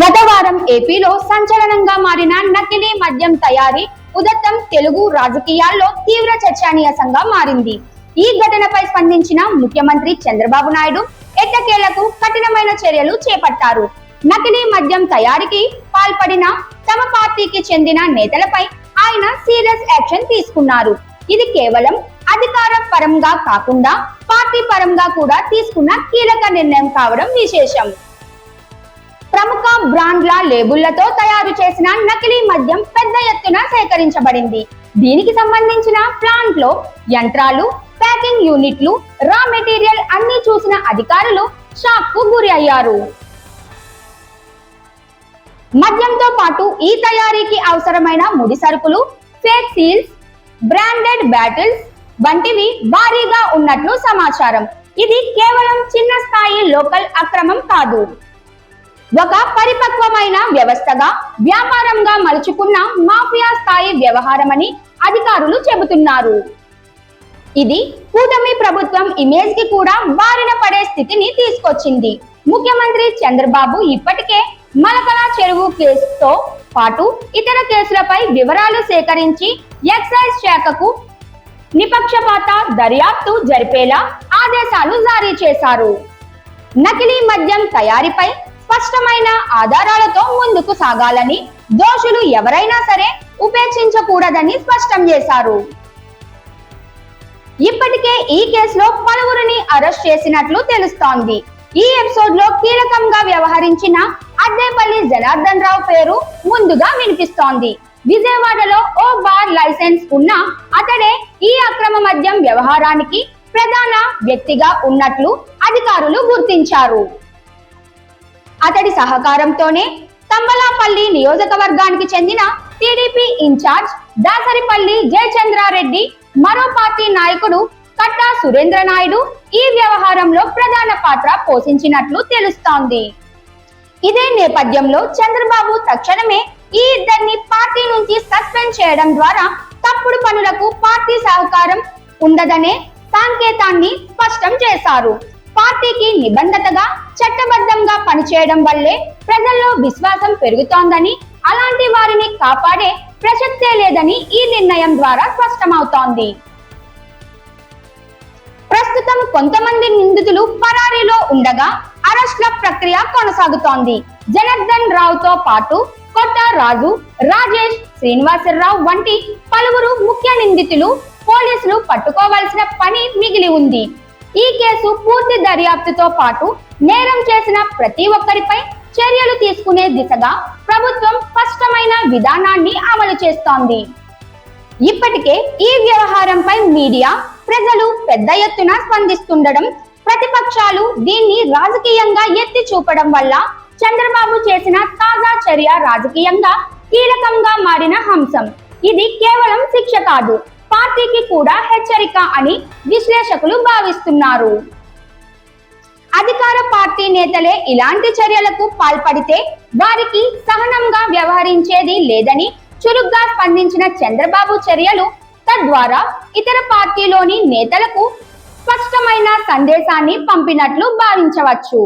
గత వారం ఏపీలో సంచలనంగా మారిన నకిలీ మద్యం తయారీ ఉదత్తం తెలుగు రాజకీయాల్లో తీవ్ర చర్చనీయాంశంగా మారింది. ఈ ఘటనపై స్పందించిన ముఖ్యమంత్రి చంద్రబాబు నాయుడు ఎట్టకేలకు కఠినమైన చర్యలు చేపట్టారు. నకిలీ మద్యం తయారీకి పాల్పడిన తమ పార్టీకి చెందిన నేతలపై ఆయన సీరియస్ యాక్షన్ తీసుకున్నారు. ఇది కేవలం అధికార పరంగా కాకుండా పార్టీ పరంగా కూడా తీసుకున్న కీలక నిర్ణయం కావడం విశేషం. ప్రముఖ బ్రాండ్ల లేబుళ్ళతో తయారు చేసిన నకిలీ మద్యం పెద్ద ఎత్తున సేకరించబడింది. దీనికి సంబంధించిన ప్లాంట్లో యంత్రాలు ప్యాకింగ్ యూనిట్లు రా మెటీరియల్ అన్ని చూసిన అధికారులు షాక్కు గురి అయ్యారు. మద్యంతో పాటు ఈ తయారీకి అవసరమైన ముడి సరుకులు ఫేక్ సీల్స్ బ్రాండెడ్ బ్యాటిల్స్ వంటివి భారీగా ఉన్నట్లు సమాచారం. ఇది కేవలం చిన్న స్థాయి లోకల్ అక్రమం కాదు. ఒక పరిపక్వమైన వ్యవస్థగా వ్యాపారంగా మలుచుకున్న మాఫియా స్థాయి వ్యవహారమని అధికారులు చెబుతున్నారు. ఇది కూటమి ప్రభుత్వం ఇమేజ్కి కూడా బారిన పడే స్థితిని తీసుకొచ్చింది. ముఖ్యమంత్రి చంద్రబాబు ఇప్పటికే మలకల చెరువు కేసుతో పాటు ఇతర కేసులపై వివరాలు సేకరించి ఎక్సైజ్ శాఖకు నిపక్షపాత దర్యాప్తు జరిపేలా ఆదేశాలు జారీ చేశారు. నకిలీ మద్యం తయారీపై స్పష్టమైన ఆధారాలతో ముందుకు సాగాలని దోషులు ఎవరైనా సరే ఉపేక్షించకూడదని స్పష్టం చేశారు. ఇప్పటికే ఈ కేసులో పలువురిని అరెస్ట్ చేసినట్లు తెలుస్తోంది. ఈ ఎపిసోడ్లో కీలకంగా వ్యవహరించిన అద్దేపల్లి జనార్దన్ రావు పేరు ముందుగా వినిపిస్తోంది. విజయవాడలో ఓ బార్ లైసెన్స్ ఉన్న అతడే ఈ అక్రమ మద్యం వ్యవహారానికి ప్రధాన వ్యక్తిగా ఉన్నట్లు అధికారులు గుర్తించారు. అతడి సహకారంతోనే తంబలాపల్లి నియోజకవర్గానికి చెందిన టీడీపీ ఇన్ఛార్జ్ దాసరిపల్లి జయచంద్రారెడ్డి మరో పార్టీ నాయకుడు కట్టా సురేంద్ర నాయుడు ఈ వ్యవహారంలో ప్రధాన పాత్ర పోషించినట్లు తెలుస్తోంది. ఇదే నేపథ్యంలో చంద్రబాబు తక్షణమే ఈ ఇద్దరిని పార్టీ నుంచి సస్పెండ్ చేయడం ద్వారా తప్పుడు పనులకు పార్టీ సహకారం ఉండదనే సంకేతాన్ని స్పష్టం చేశారు. పార్టీకి నిబంధతగా చట్టబద్ధంగా పనిచేయడం వల్లే ప్రజల్లో విశ్వాసం పెరుగుతోందని అలాంటి వారిని కాపాడే ప్రసక్తే లేదని ఈ నిర్ణయం ద్వారా స్పష్టమవుతోంది. ప్రస్తుతం కొంతమంది నిందితులు పరారీలో ఉండగా అరెస్ట్ల ప్రక్రియ కొనసాగుతోంది. జనార్దన్ రావుతో పాటు కొట్ట రాజు రాజేష్ శ్రీనివాసరావు వంటి పలువురు ముఖ్య నిందితులు పోలీసులు పట్టుకోవాల్సిన పని మిగిలి ఉంది. ఈ కేసు పూర్తి దర్యాప్తుతో పాటు నేరం చేసిన ప్రతి ఒక్కరిపై చర్యలు తీసుకునే దిశగా ప్రభుత్వం స్పష్టమైన విధానాన్ని అమలు చేస్తోంది. ఇప్పటికే ఈ వ్యవహారంపై మీడియా ప్రజలు పెద్ద ఎత్తున స్పందిస్తుండడం ప్రతిపక్షాలు దీన్ని రాజకీయంగా ఎత్తి చూపడం వల్ల చంద్రబాబు చేసిన తాజా చర్య రాజకీయంగా కీలకంగా మారిన అంశం ఇది కేవలం శిక్ష కాదు పార్టీకి కూడా హెచ్చరిక అని విశ్లేషకులు భావిస్తున్నారు. అధికార పార్టీ నేతలే ఇలాంటి చర్యలకు పాల్పడితే వారికి సహనంగా వ్యవహరించేది లేదని చురుగ్గా స్పందించిన చంద్రబాబు చర్యలు తద్వారా ఇతర పార్టీలోని నేతలకు స్పష్టమైన సందేశాన్ని పంపినట్లు భావించవచ్చు.